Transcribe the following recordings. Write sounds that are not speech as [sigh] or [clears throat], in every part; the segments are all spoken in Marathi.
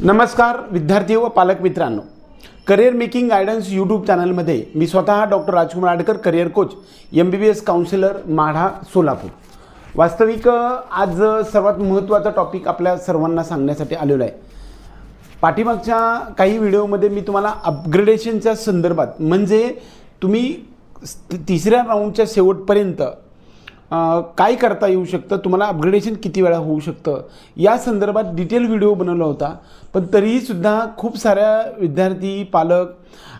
नमस्कार विद्यार्थी व पालक मित्रांनो. करिअर मेकिंग गायडन्स यूट्यूब चॅनलमध्ये मी स्वतः doctor Rajkumar Adkar career coach M B B S counsellor Madha Solapur. वास्तविक आज सर्वात महत्त्वाचा टॉपिक आपल्या सर्वांना सांगण्यासाठी आलेलो आहे. पाठीमागच्या काही व्हिडिओमध्ये मी तुम्हाला अपग्रेडेशनच्या संदर्भात म्हणजे तुम्ही तिसऱ्या राऊंडच्या शेवटपर्यंत काय करता येऊ शकतं? तुम्हाला अपग्रेडेशन किती वेळा होऊ शकतं? या संदर्भात डिटेल व्हिडिओ बनवला होता. पण तरीहीसुद्धा खूप साऱ्या विद्यार्थी पालक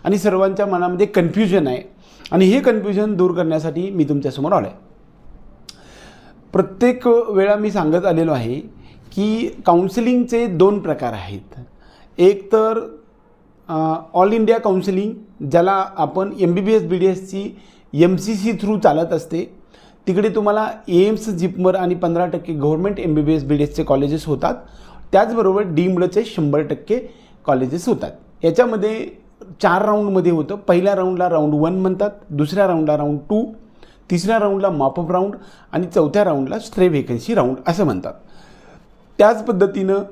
आणि सर्वांच्या मनामध्ये कन्फ्युजन आहे. आणि हे कन्फ्युजन दूर करण्यासाठी मी तुमच्यासमोर आलो आहे प्रत्येक वेळा मी सांगत आलेलो आहे की काउन्सिलिंगचे दोन प्रकार आहेत. एक तर ऑल इंडिया काउन्सिलिंग ज्याला आपण M B B S B D एसची एम सी सी थ्रू चालत असते. तिकडे तुम्हाला एम्स जिपमर आणि पंधरा टक्के government M B B S B D एसचे कॉलेजेस होतात. त्याचबरोबर डीमडचे शंभर टक्के कॉलेजेस होतात. याच्यामध्ये चार राऊंडमध्ये होतं. पहिल्या राऊंडला राऊंड वन म्हणतात दुसऱ्या राऊंडला राऊंड टू तिसऱ्या राऊंडला मॉपअप राऊंड आणि चौथ्या राऊंडला स्ट्रे व्हेकन्सी राऊंड असं म्हणतात. त्याच पद्धतीनं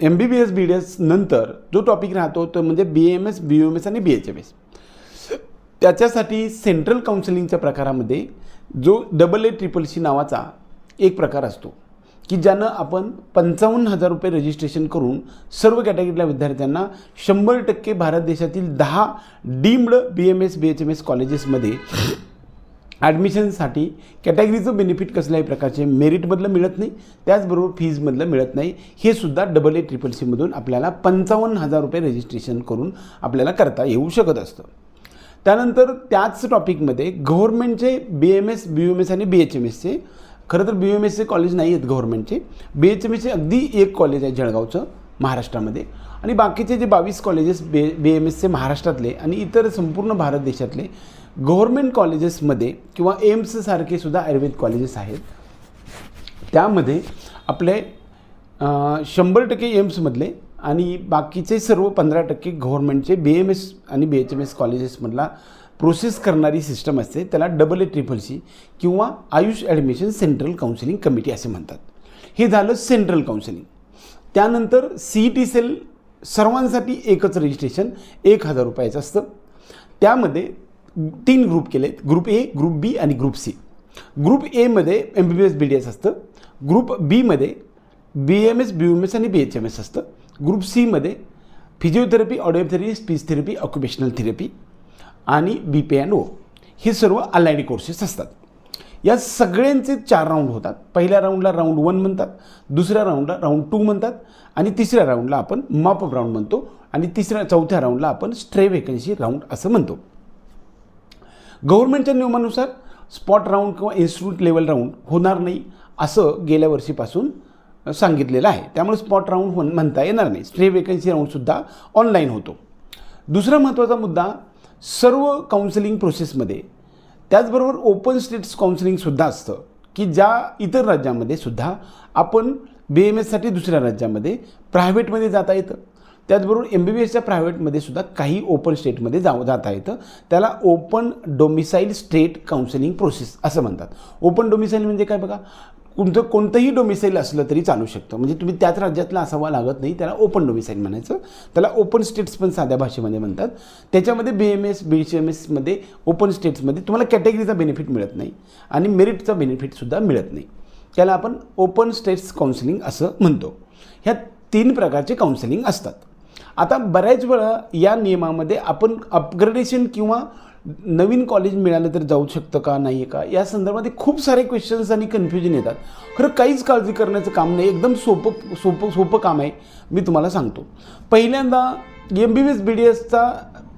M B B S B D S नंतर जो टॉपिक राहतो तो म्हणजे B M S B M S आणि बी एच एम एस त्याच्यासाठी सेंट्रल काउन्सिलिंगच्या प्रकारामध्ये जो डबल ए ट्रिपल सी नावाचा एक प्रकार असतो की ज्यानं आपण पंचावन्न हजार रुपये रजिस्ट्रेशन करून सर्व कॅटेगरीतल्या विद्यार्थ्यांना शंभर टक्के भारत देशातील दहा deemed B M S B H M S कॉलेजेसमध्ये ॲडमिशनसाठी कॅटेगरीचं बेनिफिट कसल्याही प्रकारचे मेरिटमधलं मिळत नाही त्याचबरोबर फीजमधलं मिळत नाही. हे सुद्धा डबल ए ट्रिपल सीमधून आपल्याला पंचावन्न हजार रुपये रजिस्ट्रेशन करून आपल्याला करता येऊ शकत असतं. त्यानंतर त्याच टॉपिकमध्ये गव्हर्नमेंटचे B M S B M S आणि बी एच एम एसचे खरं तर बी एम एसचे कॉलेज नाही आहेत गव्हर्नमेंटचे. बी एच एम एसचे अगदी एक कॉलेज आहे जळगावचं महाराष्ट्रामध्ये. आणि बाकीचे जे बावीस कॉलेजेस बे बी एम एसचे महाराष्ट्रातले आणि इतर संपूर्ण भारत देशातले गव्हर्नमेंट कॉलेजेसमध्ये किंवा एम्ससारखे सुद्धा आयुर्वेद कॉलेजेस आहेत. त्यामध्ये आपले शंभर टक्के एम्समधले आणि बाकीचे सर्व पंधरा टक्के गव्हर्नमेंटचे बी एम एस आणि बी एच एम एस कॉलेजेसमधला प्रोसेस करणारी सिस्टम असते त्याला डबल ए ट्रिपल सी किंवा AYUSH admission central counselling committee असे म्हणतात. हे झालं सेंट्रल काउन्सिलिंग त्यानंतर सी ई टी सेल सर्वांसाठी एकच रजिस्ट्रेशन एक हजार रुपयाचं असतं. त्यामध्ये तीन ग्रुप केले आहेत ग्रुप ए ग्रुप बी आणि ग्रुप सी ग्रुप एमध्ये M B B S B D S असतं. ग्रुप बीमध्ये B M S B M S आणि बी एच एम एस असतं. ग्रुप सीमध्ये physiotherapy audiotherapy speech therapy occupational therapy आणि बी पी अँड ओ हे सर्व अलाइड कोर्सेस असतात. या सगळ्यांचे चार राऊंड होतात. पहिल्या राऊंडला राऊंड वन म्हणतात दुसऱ्या राऊंडला राऊंड टू म्हणतात आणि तिसऱ्या राऊंडला आपण मॉपअप राऊंड म्हणतो आणि तिसऱ्या चौथ्या राऊंडला आपण स्ट्रे व्हेकन्सी राऊंड असं म्हणतो. गव्हर्नमेंटच्या नियमानुसार स्पॉट राऊंड किंवा इन्स्टिट्यूट लेवल राऊंड होणार नाही असं गेल्या वर्षीपासून सांगितलेलं आहे. त्यामुळे स्पॉट राऊंड होण म्हणता येणार नाही. स्ट्रे वेकन्सी राऊंडसुद्धा ऑनलाईन होतो. दुसरा महत्त्वाचा मुद्दा सर्व काउन्सिलिंग प्रोसेसमध्ये त्याचबरोबर ओपन स्टेट्स काउन्सिलिंगसुद्धा असतं की ज्या इतर राज्यामध्ये सुद्धा आपण बी एम एससाठी दुसऱ्या राज्यामध्ये प्रायव्हेटमध्ये जाता येतं. त्याचबरोबर एम बी बी एसच्या प्रायव्हेटमध्ये सुद्धा काही ओपन स्टेटमध्ये जाऊ जाता येतं. त्याला open domicile state counselling process असं म्हणतात. ओपन डोमिसाईल म्हणजे काय बघा? कोणतं कोणतंही डोमिसाईल असलं तरी चालू शकतं. म्हणजे तुम्ही त्याच राज्यातलं असावं लागत नाही त्याला ओपन डोमिसाईल म्हणायचं. त्याला ओपन स्टेट्स पण साध्या भाषेमध्ये म्हणतात. त्याच्यामध्ये B M S B C M एसमध्ये ओपन स्टेट्समध्ये तुम्हाला कॅटेगरीचा बेनिफिट मिळत नाही आणि मेरिटचा बेनिफिटसुद्धा मिळत नाही. त्याला आपण ओपन स्टेट्स काउन्सिलिंग असं म्हणतो. ह्या तीन प्रकारचे काउन्सिलिंग असतात. आता बऱ्याच वेळा या नियमामध्ये आपण अपग्रेडेशन किंवा नवीन कॉलेज मिळालं तर जाऊ शकतं का नाही आहे का? या संदर्भात खूप सारे क्वेश्चन्स आणि कन्फ्युजन येतात. खरं काहीच काळजी करण्याचं काम नाही. एकदम सोपं सोपं सोपं काम आहे. मी तुम्हाला सांगतो. पहिल्यांदा M B B S B D एसचा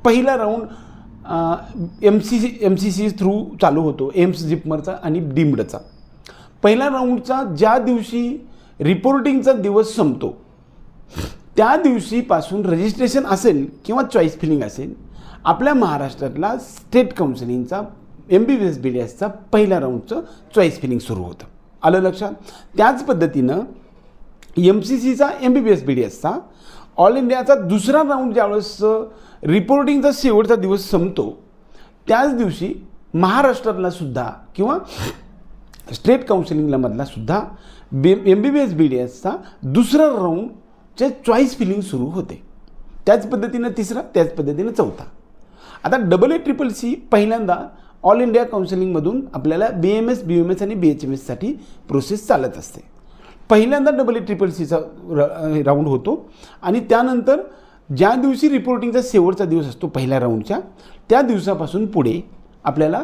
पहिला round M C C M C C through चालू होतो. एम्स जिपमरचा आणि डिम्डचा पहिल्या राऊंडचा ज्या दिवशी रिपोर्टिंगचा दिवस संपतो त्या दिवशीपासून रजिस्ट्रेशन असेल किंवा चॉईस फिलिंग असेल आपल्या महाराष्ट्रातला state काउन्सिलिंगचा M B B S B D एसचा पहिल्या राऊंडचं चॉईस फिलिंग सुरू होतं. आलं लक्षात? त्याच पद्धतीनं एम सी सीचा M B B S B D एसचा all इंडियाचा दुसरा राऊंड ज्यावेळेस रिपोर्टिंगचा शेवटचा दिवस संपतो त्याच दिवशी महाराष्ट्रातला सुद्धा किंवा स्टेट काउन्सिलिंगला मधला सुद्धा B M B B S B D एसचा दुसरा राऊंड चे चॉईस फिलिंग सुरू होते. त्याच पद्धतीनं तिसरा त्याच पद्धतीनं चौथा. आता डबल ए ट्रिपल सी पहिल्यांदा ऑल इंडिया काउन्सिलिंगमधून आपल्याला B M S B M S आणि बी एच एम एससाठी प्रोसेस चालत असते. पहिल्यांदा डबल ए ट्रिपल सीचा राऊंड होतो आणि त्यानंतर ज्या दिवशी रिपोर्टिंगचा शेवटचा दिवस असतो पहिल्या राऊंडच्या त्या दिवसापासून पुढे आपल्याला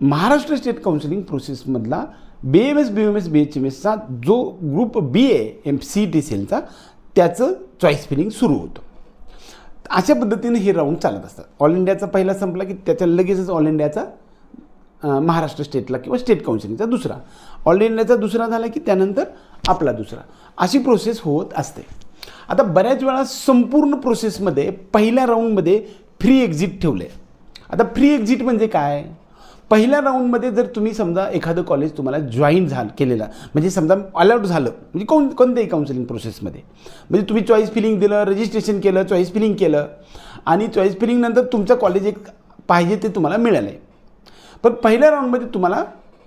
Maharashtra state counselling प्रोसेसमधला B M S B M S B H M एसचा जो group B A M C T सेलचा त्याचं चॉईस फिलिंग सुरू होतं. अशा पद्धतीने हे राऊंड चालत असतात ऑल इंडियाचा पहिला संपला की त्याच्या लगेचच ऑल इंडियाचा महाराष्ट्र स्टेटला किंवा स्टेट काउन्सिलिंगचा दुसरा. ऑल इंडियाचा दुसरा झाला की त्यानंतर आपला दुसरा. अशी प्रोसेस होत असते. आता बऱ्याच वेळा संपूर्ण प्रोसेसमध्ये पहिल्या राऊंडमध्ये फ्री एक्झिट ठेवले आता फ्री एक्झिट म्हणजे काय? पहिल्या राऊंडमध्ये जर तुम्ही समजा एखादं कॉलेज तुम्हाला जॉईन झालं केलेला म्हणजे समजा अलर्ट झालं म्हणजे कोण कोणत्याही काउन्सिलिंग प्रोसेसमध्ये म्हणजे तुम्ही चॉईस फिलिंग दिलं रजिस्ट्रेशन केलं चॉईस फिलिंग केलं आणि चॉईस फिलिंगनंतर तुमचं कॉलेज एक पाहिजे ते तुम्हाला मिळालं आहे पण पहिल्या राऊंडमध्ये तुम्हाला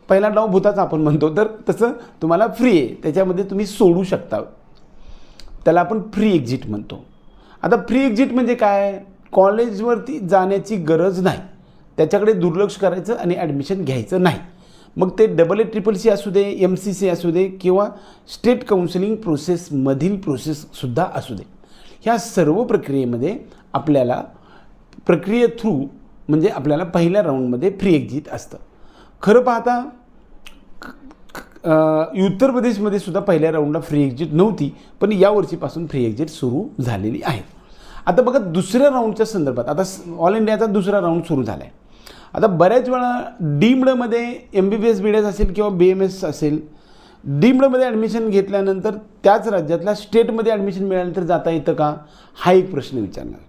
पहिला डाव भूताचा आपण म्हणतो तर तसं तुम्हाला फ्री आहे. त्याच्यामध्ये तुम्ही सोडू शकता. त्याला आपण फ्री एक्झिट म्हणतो. आता फ्री एक्झिट म्हणजे काय? कॉलेजवरती जाण्याची गरज नाही. त्याच्याकडे दुर्लक्ष करायचं आणि ॲडमिशन घ्यायचं नाही. मग ते डबल ए ट्रिपल सी असू दे एम सी सी असू दे किंवा स्टेट काउन्सिलिंग प्रोसेसमधील प्रोसेससुद्धा असू दे. ह्या सर्व प्रक्रियेमध्ये आपल्याला प्रक्रिये थ्रू म्हणजे आपल्याला पहिल्या राऊंडमध्ये फ्री एक्झिट असतं. खरं पाहता उत्तर प्रदेशमध्ये सुद्धा पहिल्या राऊंडला फ्री एक्झिट नव्हती पण यावर्षीपासून फ्री एक्झिट सुरू झालेली आहे. आता बघा दुसऱ्या राऊंडच्या संदर्भात आता ऑल इंडियाचा दुसरा राऊंड सुरू झाला आहे आता बऱ्याच वेळा डीमडमध्ये M B B S B D S असेल किंवा बी एम एस असेल डीमडमध्ये ॲडमिशन घेतल्यानंतर त्याच राज्यातल्या स्टेटमध्ये ॲडमिशन मिळाल्यानंतर जाता येतं का? हा एक प्रश्न विचारला जातो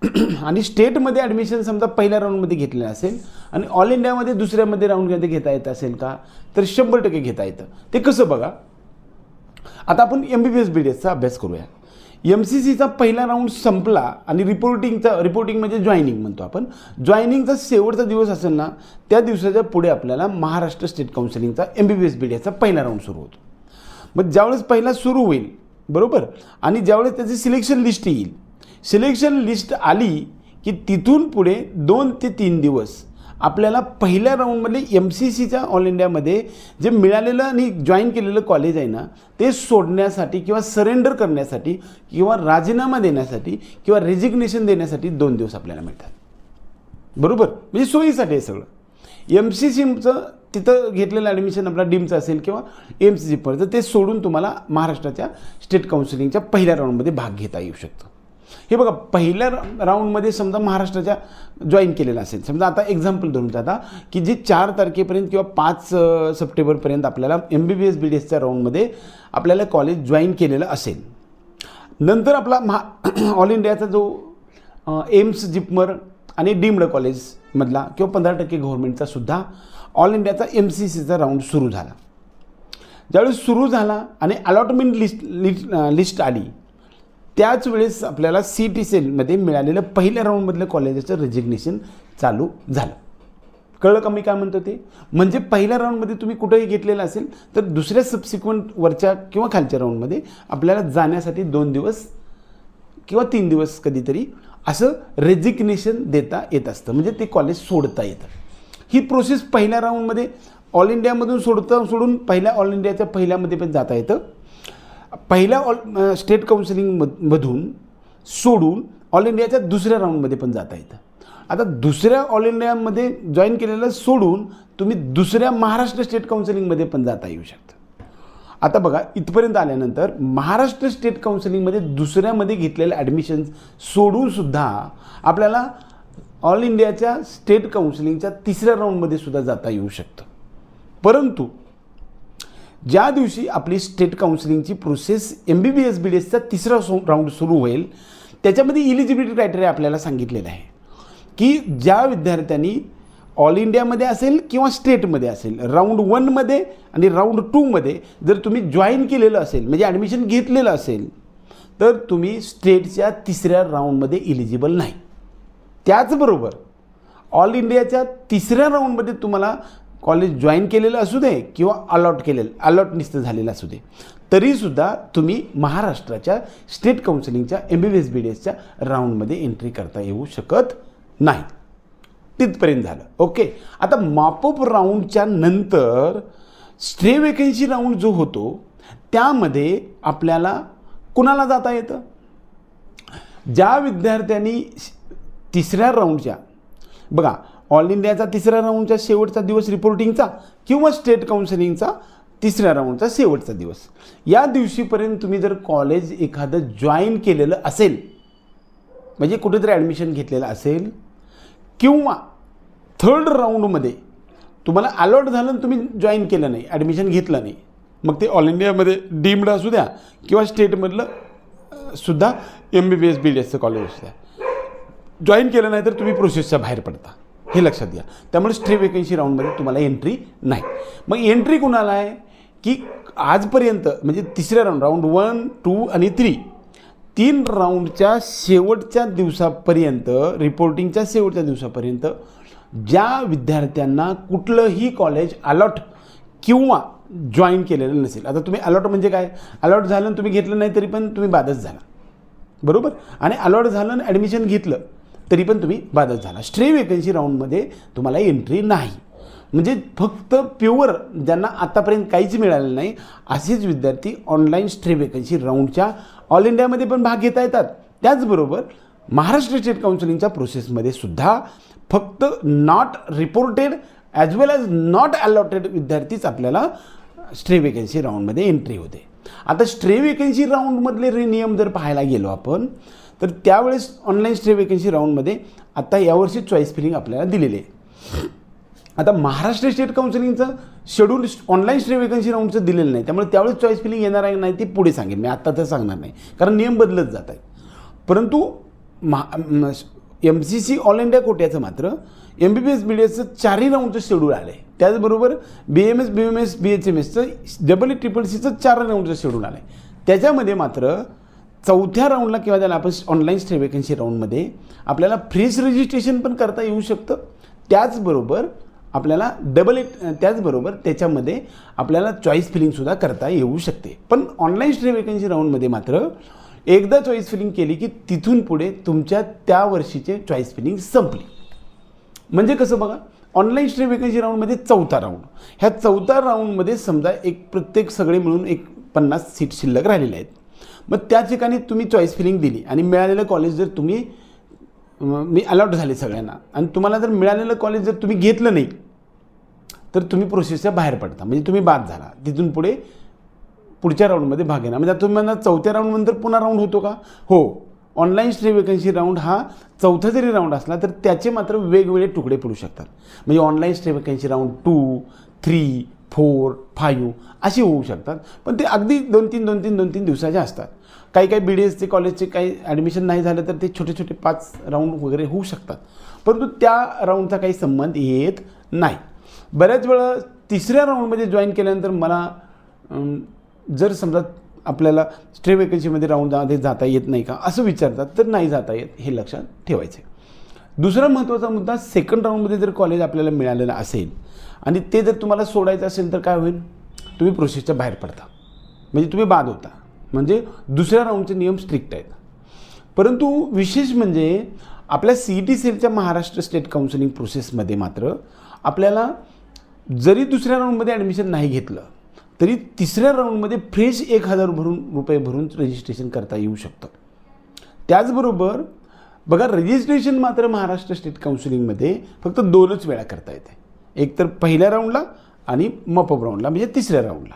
[clears throat] आणि स्टेटमध्ये ॲडमिशन समजा पहिल्या राऊंडमध्ये घेतलेलं असेल आणि ऑल इंडियामध्ये दुसऱ्यामध्ये राऊंडमध्ये घेता येत असेल का? तर शंभर टक्के घेता येतं. ते कसं बघा? आता आपण M B B S B D एसचा अभ्यास करूया. एम सी सीचा पहिला राऊंड संपला आणि रिपोर्टिंगचा रिपोर्टिंग म्हणजे जॉईनिंग म्हणतो आपण. जॉईनिंगचा शेवटचा दिवस असेल ना त्या दिवसाच्या पुढे आपल्याला Maharashtra state काउन्सिलिंगचा M B B S B D एसचा पहिला राऊंड सुरू होतो. मग ज्यावेळेस पहिला सुरू होईल बरोबर? आणि ज्यावेळेस त्याची सिलेक्शन लिस्ट येईल सिलेक्शन लिस्ट आली की तिथून पुढे दोन ते तीन दिवस आपल्याला पहिल्या राऊंडमध्ये एम सी सीच्या ऑल इंडियामध्ये जे मिळालेलं आणि जॉईन केलेलं कॉलेज आहे ना ते सोडण्यासाठी किंवा सरेंडर करण्यासाठी किंवा राजीनामा देण्यासाठी किंवा रेजिग्नेशन देण्यासाठी दोन दिवस आपल्याला मिळतात. बरोबर? म्हणजे सोयीसाठी आहे सगळं. एम सी सीचं तिथं घेतलेलं ॲडमिशन आपला डीमचं असेल किंवा एम सी सी ते सोडून तुम्हाला महाराष्ट्राच्या स्टेट काउन्सिलिंगच्या पहिल्या राऊंडमध्ये भाग घेता येऊ शकतो. हे बघा पहिल्या राऊंडमध्ये समजा महाराष्ट्राच्या जॉईन केलेला असेल. समजा आता एक्झाम्पल धरून जाता की जे चार तारखेपर्यंत किंवा पाच सप्टेंबरपर्यंत आपल्याला M B B S B D एसच्या राऊंडमध्ये आपल्याला कॉलेज जॉईन केलेलं असेल. नंतर आपला महा [clears throat] ऑल इंडियाचा जो एम्स जिपमर आणि डीम्ड कॉलेजमधला किंवा पंधरा टक्के गव्हर्नमेंटचा सुद्धा ऑल इंडियाचा एम सी सीचा राऊंड सुरू झाला. ज्यावेळेस सुरू झाला आणि अलॉटमेंट लिस्ट लिस्ट लिस्ट आली त्याच वेळेस आपल्याला सी टी सेलमध्ये मिळालेलं पहिल्या राऊंडमधलं कॉलेजाचं रेजिग्नेशन चालू झालं. कळलं का मी काय म्हणतो ते? म्हणजे पहिल्या राऊंडमध्ये तुम्ही कुठंही घेतलेलं असेल तर दुसऱ्या सबसिक्वंट वरच्या किंवा खालच्या राऊंडमध्ये आपल्याला जाण्यासाठी दोन दिवस किंवा तीन दिवस कधीतरी असं रेजिग्नेशन देता येत असतं. म्हणजे ते कॉलेज सोडता येतं. ही प्रोसेस पहिल्या राऊंडमध्ये ऑल इंडियामधून सोडता सोडून पहिल्या ऑल इंडियाच्या पहिल्यामध्ये पण जाता येतं. पहिल्या ऑल स्टेट काउन्सिलिंग मधून सोडून ऑल इंडियाच्या दुसऱ्या राऊंडमध्ये पण जाता येतं. आता दुसऱ्या ऑल इंडियामध्ये जॉईन केलेलं सोडून तुम्ही दुसऱ्या महाराष्ट्र स्टेट काउन्सिलिंगमध्ये पण जाता येऊ शकता. आता बघा इथपर्यंत आल्यानंतर महाराष्ट्र स्टेट काउन्सिलिंगमध्ये दुसऱ्यामध्ये घेतलेलं ॲडमिशन्स सोडूनसुद्धा आपल्याला ऑल इंडियाच्या स्टेट काउन्सिलिंगच्या तिसऱ्या राऊंडमध्ये सुद्धा जाता येऊ शकतं. परंतु ज्या दिवशी आपली state काउन्सिलिंगची process M B B S B D एसचा तिसरा सो राऊंड सुरू होईल त्याच्यामध्ये इलिजिबिलिटी क्रायटेरिया आपल्याला सांगितलेलं आहे. की ज्या विद्यार्थ्यांनी ऑल इंडियामध्ये असेल किंवा स्टेटमध्ये असेल राऊंड वनमध्ये आणि राऊंड टूमध्ये जर तुम्ही जॉईन केलेलं असेल म्हणजे ॲडमिशन घेतलेलं असेल तर तुम्ही स्टेटच्या तिसऱ्या राऊंडमध्ये इलिजिबल नाही. त्याचबरोबर ऑल इंडियाच्या तिसऱ्या राऊंडमध्ये तुम्हाला कॉलेज जॉईन केलेलं असू दे किंवा अलॉट केलेलं अलॉट निस्त झालेलं असू दे. तरीसुद्धा तुम्ही महाराष्ट्राच्या state काउन्सिलिंगच्या M B B S B D एसच्या राऊंडमध्ये एंट्री करता येऊ शकत नाही. तिथपर्यंत झालं. ओके? आता मापअप राऊंडच्या नंतर स्ट्रे वेकन्सी राऊंड जो होतो त्यामध्ये आपल्याला कुणाला जाता येतं? ज्या विद्यार्थ्यांनी तिसऱ्या राऊंडच्या बघा ऑल इंडियाचा तिसऱ्या राऊंडचा शेवटचा दिवस रिपोर्टिंगचा किंवा स्टेट काउन्सिलिंगचा तिसऱ्या राऊंडचा शेवटचा दिवस. या दिवशीपर्यंत तुम्ही जर कॉलेज एखादं जॉईन केलेलं असेल म्हणजे कुठेतरी ॲडमिशन घेतलेलं असेल किंवा थर्ड राऊंडमध्ये तुम्हाला अलॉट झालं आणि तुम्ही जॉईन केलं नाही ॲडमिशन घेतलं नाही मग ते ऑल इंडियामध्ये डीम्ड असू द्या किंवा स्टेटमधलं सुद्धा M B B S B D एसचं कॉलेज असू द्या. जॉईन केलं नाही तर तुम्ही प्रोसेसच्या बाहेर पडता. हे लक्षात घ्या. त्यामुळे स्ट्रे वेकन्सी राऊंडमध्ये तुम्हाला एंट्री नाही. मग एंट्री कुणाला आहे? की आजपर्यंत म्हणजे तिसऱ्या राऊंड राऊंड वन टू आणि थ्री तीन राऊंडच्या शेवटच्या दिवसापर्यंत रिपोर्टिंगच्या शेवटच्या दिवसापर्यंत ज्या विद्यार्थ्यांना कुठलंही कॉलेज अलॉट किंवा जॉईन केलेलं नसेल. आता तुम्ही अलॉट म्हणजे काय? अलॉट झालं तुम्ही घेतलं नाही तरी पण तुम्ही बादच झाला. बरोबर? आणि अलॉट झालं आणि ॲडमिशन घेतलं तरी पण तुम्ही बादच झाला. स्ट्रे वेकन्सी राऊंडमध्ये तुम्हाला एंट्री नाही. म्हणजे फक्त प्युअर ज्यांना आत्तापर्यंत काहीच मिळालं नाही असेच विद्यार्थी ऑनलाईन स्ट्रे वेकन्सी राऊंडच्या ऑल इंडियामध्ये पण भाग घेता येतात. त्याचबरोबर महाराष्ट्र स्टेट काउन्सिलिंगच्या प्रोसेसमध्ये सुद्धा फक्त not reported as well as not allotted विद्यार्थीच आपल्याला स्ट्रे वेकन्सी राऊंडमध्ये एंट्री होते. आता स्ट्रे वेकन्सी राऊंडमधले रे नियम जर पाहायला गेलो आपण तर त्यावेळेस ऑनलाईन स्ट्रे वेकन्सी राऊंडमध्ये आता यावर्षी चॉईस फिलिंग आपल्याला दिलेली आहे. आता महाराष्ट्र स्टेट काउन्सिलिंगचं शेड्यूल ऑनलाईन स्टे वेकन्सी राऊंडचं दिलेलं नाही. त्यामुळे त्यावेळेस चॉईस फिलिंग येणार आहे नाही ते पुढे सांगेन. मी आत्ता तर सांगणार नाही. कारण नियम बदलत जात आहेत. परंतु महा M C C all India कोट्याचं मात्र M B B S B D एसचं चारही राऊंडचं शेड्यूल आलं आहे त्याचबरोबर B M S B M S B H M एसचं डबल ई ट्रिपल सीचं चार राऊंडचं शेड्यूल आलं आहे त्याच्यामध्ये मात्र चौथ्या राऊंडला किंवा त्याला आपण ऑनलाईन स्टे वेकन्सी राऊंडमध्ये आपल्याला फ्रेश रजिस्ट्रेशन पण करता येऊ शकतं. त्याचबरोबर आपल्याला डबल एट त्याचबरोबर त्याच्यामध्ये आपल्याला चॉईस फिलिंगसुद्धा करता येऊ शकते. पण ऑनलाईन स्टे वेकन्सी राऊंडमध्ये मात्र एकदा चॉईस फिलिंग केली की तिथून पुढे तुमच्या त्या वर्षीचे चॉईस फिलिंग संपली. म्हणजे कसं बघा ऑनलाईन स्ट्री वेकन्सी राऊंडमध्ये चौथा राऊंड ह्या चौथ्या राऊंडमध्ये समजा एक प्रत्येक सगळे मिळून एक पन्नास सीट शिल्लक राहिलेल्या आहेत. मग त्या ठिकाणी तुम्ही चॉईस फिलिंग दिली आणि मिळालेलं कॉलेज जर तुम्ही मी अलॉट झाले सगळ्यांना. आणि तुम्हाला जर मिळालेलं कॉलेज जर तुम्ही घेतलं नाही तर तुम्ही प्रोसेसच्या बाहेर पडता. म्हणजे तुम्ही बाद झाला. तिथून पुढे पुढच्या राऊंडमध्ये भाग घेणार म्हणजे आता तुम्ही म्हणा चौथ्या राऊंडनंतर पुन्हा राऊंड होतो का? हो. ऑनलाईन स्ट्री वेकन्सी राऊंड हा चौथा जरी राऊंड असला तर त्याचे मात्र वेगवेगळे तुकडे पडू शकतात. म्हणजे online stray vacancy round two three four five असे होऊ शकतात. पण ते अगदी दोन तीन दोन तीन दोन तीन दिवसाचे असतात. काही काही बी डी एसचे कॉलेजचे काही ॲडमिशन नाही झालं तर ते छोटे छोटे पाच राऊंड वगैरे होऊ शकतात. परंतु त्या राऊंडचा काही संबंध येत नाही. बऱ्याच वेळा तिसऱ्या राऊंडमध्ये जॉईन केल्यानंतर मला जर समजा आपल्याला स्ट्रे वेकन्सीमध्ये राऊंडमध्ये जाता येत नाही का असं विचारतात तर नाही जाता येत हे लक्षात ठेवायचं आहे दुसरा महत्त्वाचा मुद्दा सेकंड राऊंडमध्ये जर कॉलेज आपल्याला मिळालेलं असेल आणि ते जर तुम्हाला सोडायचं असेल तर काय होईल? तुम्ही प्रोसेसच्या बाहेर पडता. म्हणजे तुम्ही बाद होता. म्हणजे दुसऱ्या राऊंडचे नियम स्ट्रिक्ट आहेत. परंतु विशेष म्हणजे आपल्या सी ई टी सेलच्या महाराष्ट्र स्टेट काउन्सिलिंग प्रोसेसमध्ये मात्र आपल्याला जरी दुसऱ्या राऊंडमध्ये ॲडमिशन नाही घेतलं तरी तिसऱ्या राऊंडमध्ये फ्रेश एक हजार भरून रुपये भरून रजिस्ट्रेशन करता येऊ शकतं. त्याचबरोबर बघा रजिस्ट्रेशन मात्र महाराष्ट्र स्टेट काउन्सिलिंगमध्ये फक्त दोनच वेळा करता येते. एकतर पहिल्या राऊंडला आणि मपअप राऊंडला म्हणजे तिसऱ्या राऊंडला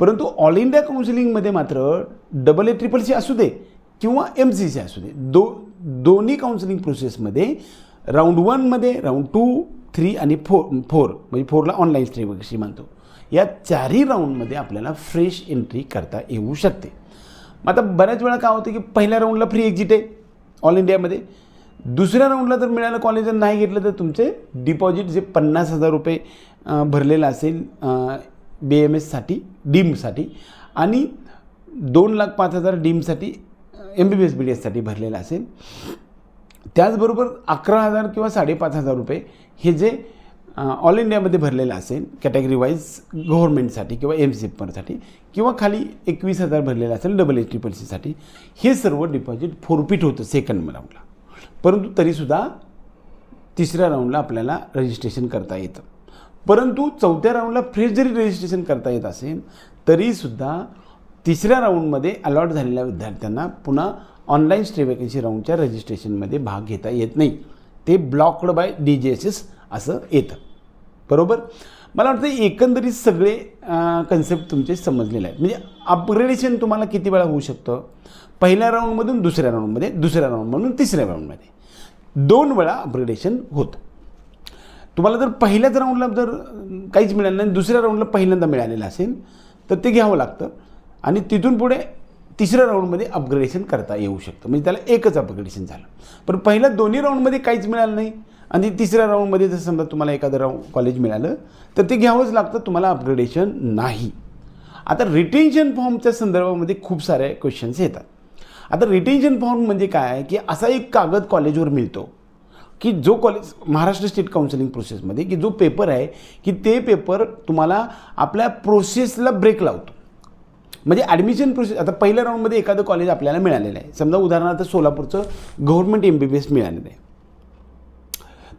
परंतु ऑल इंडिया काउन्सिलिंगमध्ये मात्र डबल ए ट्रिपल सी असू दे किंवा एम सी सी असू दे दो दोन्ही काउन्सिलिंग प्रोसेसमध्ये राऊंड वनमध्ये राऊंड टू थ्री आणि फोर फोर म्हणजे फोरला ऑनलाईन स्ट्री कशी मानतो या चारही राऊंडमध्ये आपल्याला फ्रेश एंट्री करता येऊ शकते. मग आता बऱ्याच वेळा काय होतं की पहिल्या राऊंडला फ्री एक्झिट आहे ऑल इंडियामध्ये दुसऱ्या राऊंडला जर मिळालं कॉलेज जर नाही घेतलं तर तुमचे डिपॉझिट जे पन्नास हजार रुपये भरलेलं असेल बी एम एससाठी डीमसाठी आणि दोन लाख पाच हजार डीमसाठी M B B S B D एससाठी भरलेलं असेल. त्याचबरोबर अकरा हजार किंवा साडेपाच हजार रुपये हे जे ऑल इंडियामध्ये भरलेलं असेल कॅटेगरी वाईज गव्हर्नमेंटसाठी किंवा एम सी एफसाठी किंवा खाली एकवीस हजार भरलेलं असेल डबल एच ट्रिपल सीसाठी हे सर्व डिपॉझिट फोरपीट होतं सेकंड राऊंडला परंतु तरीसुद्धा तिसऱ्या राऊंडला आपल्याला रजिस्ट्रेशन करता येतं. परंतु चौथ्या राऊंडला फ्रेश जरी रजिस्ट्रेशन करता येत असेल तरीसुद्धा तिसऱ्या राऊंडमध्ये अलॉट झालेल्या विद्यार्थ्यांना पुन्हा ऑनलाईन स्टे वॅकन्सी राऊंडच्या रजिस्ट्रेशनमध्ये भाग घेता येत नाही. ते blocked by D G S S असं येतं. बरोबर? मला वाटतं एकंदरीत सगळे कन्सेप्ट तुमचे समजलेले आहेत. म्हणजे अपग्रेडेशन तुम्हाला किती वेळा होऊ शकतं? पहिल्या राऊंडमधून दुसऱ्या राऊंडमध्ये दुसऱ्या राऊंडमधून तिसऱ्या राऊंडमध्ये दोन वेळा अपग्रेडेशन होतं. तुम्हाला जर पहिल्याच राऊंडला जर काहीच मिळालं नाही दुसऱ्या राऊंडला पहिल्यांदा मिळालेलं असेल तर ते घ्यावं लागतं. आणि तिथून पुढे तिसऱ्या राऊंडमध्ये अपग्रेडेशन करता येऊ शकतं. म्हणजे त्याला एकच अपग्रेडेशन झालं. पण पहिल्या दोन्ही राऊंडमध्ये काहीच मिळालं नाही. आणि तिसऱ्या राऊंडमध्ये जर समजा तुम्हाला एखादं राऊंड कॉलेज मिळालं तर ते घ्यावंच लागतं तुम्हाला अपग्रेडेशन नाही. आता रिटेन्शन फॉर्मच्या संदर्भामध्ये खूप सारे क्वेश्चन्स येतात. आता रिटेन्शन फॉर्म म्हणजे काय की असा एक कागद कॉलेजवर मिळतो की जो कॉलेज महाराष्ट्र स्टेट काउन्सिलिंग प्रोसेसमध्ये की जो पेपर आहे की ते पेपर तुम्हाला आपल्या प्रोसेसला ब्रेक लावतो. म्हणजे ॲडमिशन प्रोसेस आता पहिल्या राऊंडमध्ये एखादं कॉलेज आपल्याला मिळालेलं आहे. समजा उदाहरणार्थ सोलापूरचं government M B B S मिळालेलं आहे.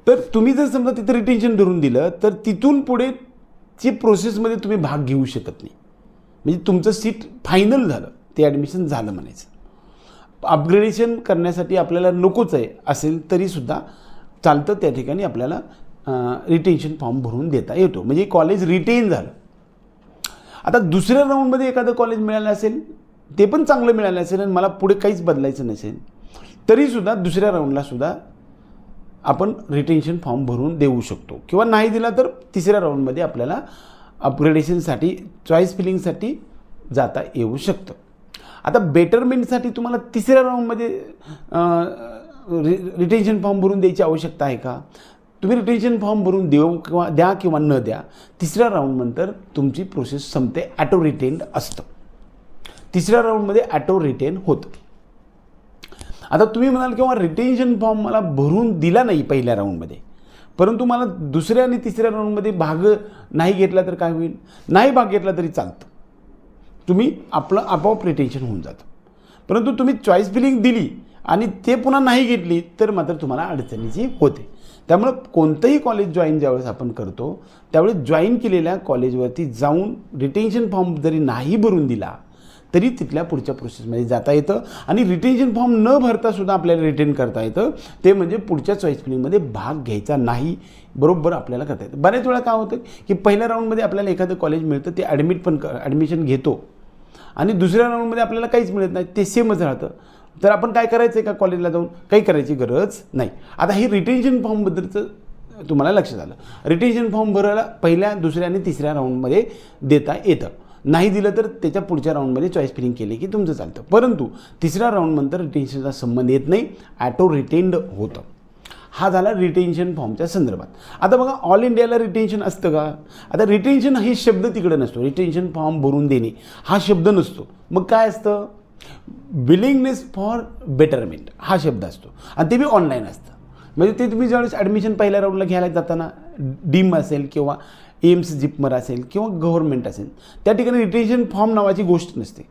तर तुम्ही जर समजा तिथं रिटेन्शन धरून दिलं तर तिथून पुढे ची प्रोसेसमध्ये तुम्ही भाग घेऊ शकत नाही. म्हणजे तुमचं सीट फायनल झालं. ते ॲडमिशन झालं म्हणायचं. अपग्रेडेशन करण्यासाठी आपल्याला नकोच आहे असेल तरीसुद्धा चालतं त्या ठिकाणी आपल्याला रिटेन्शन फॉर्म भरून देता येतो. म्हणजे कॉलेज रिटेन झालं. आता दुसऱ्या राऊंडमध्ये एखादं कॉलेज मिळालं असेल ते पण चांगलं मिळालं असेल आणि मला पुढे काहीच बदलायचं नसेल तरीसुद्धा दुसऱ्या राऊंडला सुद्धा आपण रिटेन्शन फॉर्म भरून देऊ शकतो. किंवा नाही दिला तर तिसऱ्या राऊंडमध्ये आपल्याला अपग्रेडेशनसाठी चॉईस फिलिंगसाठी जाता येऊ शकतं. आता बेटरमेंटसाठी तुम्हाला तिसऱ्या राऊंडमध्ये रि रिटेन्शन फॉर्म भरून द्यायची आवश्यकता आहे का? तुम्ही रिटेन्शन फॉर्म भरून देऊ किंवा द्या किंवा न द्या तिसऱ्या राऊंडनंतर तुमची प्रोसेस संपते ॲटो रिटेन्ड असतं. तिसऱ्या राऊंडमध्ये ॲटो रिटेन होतं. आता तुम्ही म्हणाल किंवा रिटेन्शन फॉर्म मला भरून दिला नाही पहिल्या राऊंडमध्ये परंतु मला दुसऱ्या आणि तिसऱ्या राऊंडमध्ये भाग नाही घेतला तर काय होईल? नाही भाग घेतला तरी चालतं. तुम्ही आपलं आपोआप रिटेन्शन होऊन जातं. परंतु तुम्ही चॉईस फिलिंग दिली आणि ते पुन्हा नाही घेतली तर मात्र तुम्हाला अडचणीची होते. त्यामुळं कोणतंही कॉलेज जॉईन ज्यावेळेस आपण करतो त्यावेळेस जॉईन केलेल्या कॉलेजवरती जाऊन रिटेन्शन फॉर्म जरी नाही भरून दिला तरी तिथल्या पुढच्या प्रोसेसमध्ये जाता येतं. आणि रिटेन्शन फॉर्म न भरता सुद्धा आपल्याला रिटेन करता येतं. ते म्हणजे पुढच्या चॉईस फिलिंगमध्ये भाग घ्यायचा नाही. बरोबर आपल्याला करता येतं. बऱ्याच वेळा काय होतं की पहिल्या राऊंडमध्ये आपल्याला एखादं कॉलेज मिळतं ते ॲडमिट पण क ॲडमिशन घेतो. आणि दुसऱ्या राऊंडमध्ये आपल्याला काहीच मिळत नाही ते सेमच राहतं. तर आपण काय करायचं आहे का कॉलेजला जाऊन? काही करायची गरज नाही. आता हे रिटेन्शन फॉर्मबद्दलचं तुम्हाला लक्षात आलं रिटेन्शन फॉर्म भरायला पहिल्या दुसऱ्या आणि तिसऱ्या राऊंडमध्ये देता येतं. नाही दिलं तर त्याच्या पुढच्या राऊंडमध्ये चॉईस फिलिंग केली की तुमचं चालतं. परंतु तिसऱ्या राऊंडनंतर रिटेन्शनचा संबंध येत नाही ॲटो रिटेन्ड होतं. हा झाला रिटेन्शन फॉर्मच्या संदर्भात. आता बघा ऑल इंडियाला रिटेन्शन असतं का? आता रिटेन्शन हे शब्द तिकडे नसतो. रिटेन्शन फॉर्म भरून देणे हा शब्द नसतो. मग काय असतं? विलिंगनेस फॉर बेटरमेंट हा शब्द असतो. आणि ते बी ऑनलाईन असतं. म्हणजे ते तुम्ही ज्यावेळेस ॲडमिशन पहिल्या राऊंडला घ्यायला जाताना डीम असेल किंवा एम्स जिपमर असेल किंवा गव्हर्नमेंट असेल त्या ठिकाणी रिटेन्शन फॉर्म नावाची गोष्ट नसते.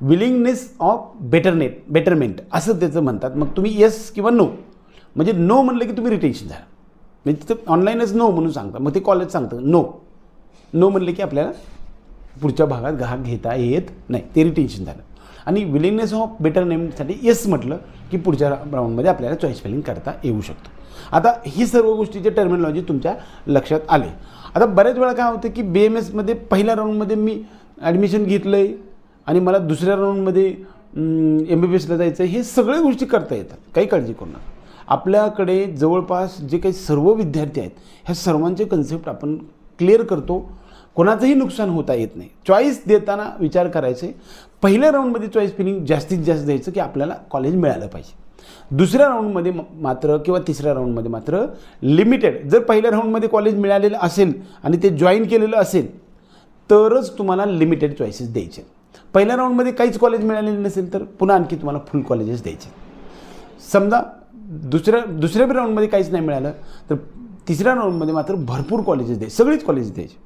विलिंगनेस ऑफ बेटरनेट बेटरमेंट असं त्याचं म्हणतात. मग तुम्ही येस किंवा नो म्हणजे नो म्हणलं की तुम्ही रिटेन्शन झालं. म्हणजे तिथं ऑनलाईनच नो म्हणून सांगता मग ते कॉलेज सांगतं नो नो म्हणले की आपल्याला पुढच्या भागात ग्राहक घेता येत नाही. ते रिटेन्शन झालं. आणि विलिंगनेस ऑफ बेटर नेमसाठी येस म्हटलं की पुढच्या राऊंडमध्ये आपल्याला चॉईस फिलिंग करता येऊ शकतो. आता ही सर्व गोष्टीचे टर्मिनॉलॉजी तुमच्या लक्षात आले. आता बऱ्याच वेळा काय होतं की बी एम एसमध्ये पहिल्या राऊंडमध्ये मी ॲडमिशन घेतलं आहे आणि मला दुसऱ्या राऊंडमध्ये एम बी बी एसला जायचं आहे हे सगळ्या गोष्टी करता येतात. काही काळजी करू नका. आपल्याकडे जवळपास जे काही सर्व विद्यार्थी आहेत ह्या सर्वांचे कन्सेप्ट आपण क्लिअर करतो. कोणाचंही नुकसान होता येत नाही. चॉईस देताना विचार करायचे. पहिल्या राऊंडमध्ये चॉईस फिलिंग जास्तीत जास्त द्यायचं की आपल्याला कॉलेज मिळालं पाहिजे. दुसऱ्या राऊंडमध्ये मात्र किंवा तिसऱ्या राऊंडमध्ये मात्र लिमिटेड जर पहिल्या राऊंडमध्ये कॉलेज मिळालेलं असेल आणि ते जॉईन केलेलं असेल तरच तुम्हाला लिमिटेड चॉईसेस द्यायचे. पहिल्या राऊंडमध्ये काहीच कॉलेज मिळालेले नसेल तर पुन्हा आणखी तुम्हाला फुल कॉलेजेस द्यायचे. समजा दुसऱ्या दुसऱ्या राऊंडमध्ये काहीच नाही मिळालं तर तिसऱ्या राऊंडमध्ये मात्र भरपूर कॉलेजेस द्यायचे. सगळीच कॉलेजेस द्यायचे.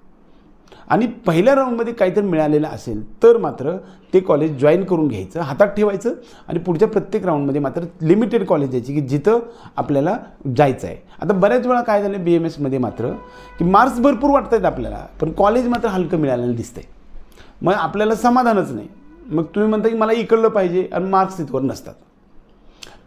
आणि पहिल्या राऊंडमध्ये काहीतरी मिळालेलं असेल तर मात्र ते कॉलेज जॉईन करून घ्यायचं हातात ठेवायचं आणि पुढच्या प्रत्येक राऊंडमध्ये मात्र लिमिटेड कॉलेज द्यायची की जिथं आपल्याला जायचं आहे आता बऱ्याच वेळा काय झालं बी एम एसमध्ये मात्र की मार्क्स भरपूर वाटत आहेत आपल्याला पण कॉलेज मात्र हलकं मिळालेलं दिसतंय. मग आपल्याला समाधानच नाही. मग तुम्ही म्हणता की मला इकडलं पाहिजे आणि मार्क्स तिथवर नसतात.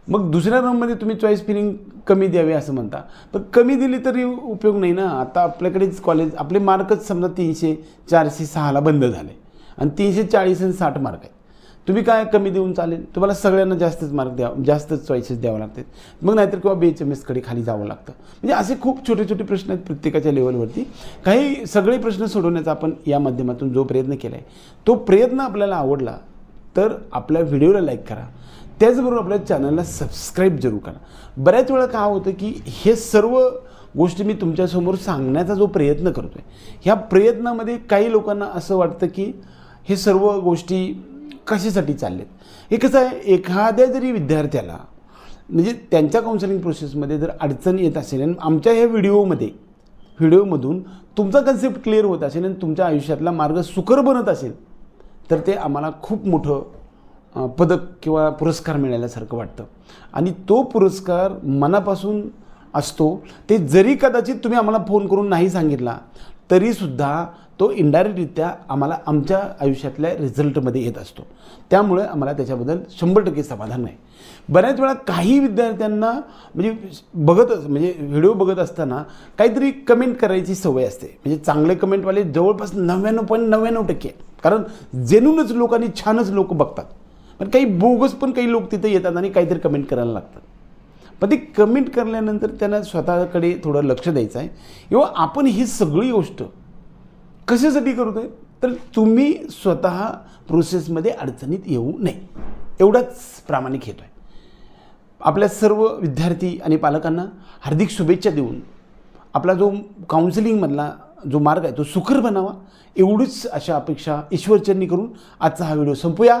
मग दुसऱ्या राऊंडमध्ये तुम्ही चॉईस फिलिंग कमी द्यावी असं म्हणता. पण कमी दिली तरी उपयोग नाही ना. आता आपल्याकडेच कॉलेज आपले मार्कच समजा तीनशे चारशे सहाला बंद झाले. आणि तीनशे चाळीस आणि साठ मार्क आहेत. तुम्ही काय कमी देऊन चालेल? तुम्हाला सगळ्यांना जास्तच मार्क द्या जास्तच चॉईसेस द्यावं लागतात. मग नाहीतर किंवा बी एच एम एसकडे खाली जावं लागतं. म्हणजे असे खूप छोटे छोटे प्रश्न आहेत प्रत्येकाच्या लेवलवरती काही सगळे प्रश्न सोडवण्याचा आपण या माध्यमातून जो प्रयत्न केला आहे तो प्रयत्न आपल्याला आवडला तर आपल्या व्हिडिओला लाईक करा. त्याचबरोबर आपल्या चॅनलला सबस्क्राईब जरूर करा. बऱ्याच वेळा काय होतं की हे सर्व गोष्टी मी तुमच्यासमोर सांगण्याचा जो प्रयत्न करतो आहे ह्या प्रयत्नामध्ये काही लोकांना असं वाटतं की हे सर्व गोष्टी कशासाठी चाललेत? हे कसं आहे एखाद्या जरी विद्यार्थ्याला म्हणजे त्यांच्या काउन्सिलिंग प्रोसेसमध्ये जर अडचण येत असेल आणि आमच्या ह्या व्हिडिओमध्ये व्हिडिओमधून तुमचा कन्सेप्ट क्लिअर होत असेल आणि तुमच्या आयुष्यातला मार्ग सुकर बनत असेल तर ते आम्हाला खूप मोठं पदक किंवा पुरस्कार मिळाल्यासारखं वाटतं. आणि तो पुरस्कार मनापासून असतो. ते जरी कदाचित तुम्ही आम्हाला फोन करून नाही सांगितला तरीसुद्धा तो इनडायरेक्टरित्या आम्हाला आमच्या आयुष्यातल्या रिझल्टमध्ये येत असतो. त्यामुळे आम्हाला त्याच्याबद्दल शंभर टक्के समाधान नाही. बऱ्याच वेळा काही विद्यार्थ्यांना म्हणजे बघतच म्हणजे व्हिडिओ बघत असताना काहीतरी कमेंट करायची सवय असते. म्हणजे चांगले कमेंटवाले जवळपास नव्याण्णव पॉईंट नव्याण्णव टक्के. कारण जेनूनच लोकांनी छानच लोक बघतात. पण काही बोगस पण काही लोक तिथे येतात आणि काहीतरी कमेंट करायला लागतात. पण ते कमेंट करल्यानंतर त्यांना स्वतःकडे थोडं लक्ष द्यायचं आहे. किंवा आपण ही सगळी गोष्ट कशासाठी आहे तर तुम्ही स्वतः प्रोसेसमध्ये अडचणीत येऊ नये. एवढाच प्रामाणिक हेतू आहे. आपल्या सर्व विद्यार्थी आणि पालकांना हार्दिक शुभेच्छा देऊन आपला जो काउन्सिलिंगमधला जो मार्ग आहे तो सुखर बनावा. एवढीच अशा अपेक्षा ईश्वरचरणी करून आजचा हा व्हिडिओ संपूया.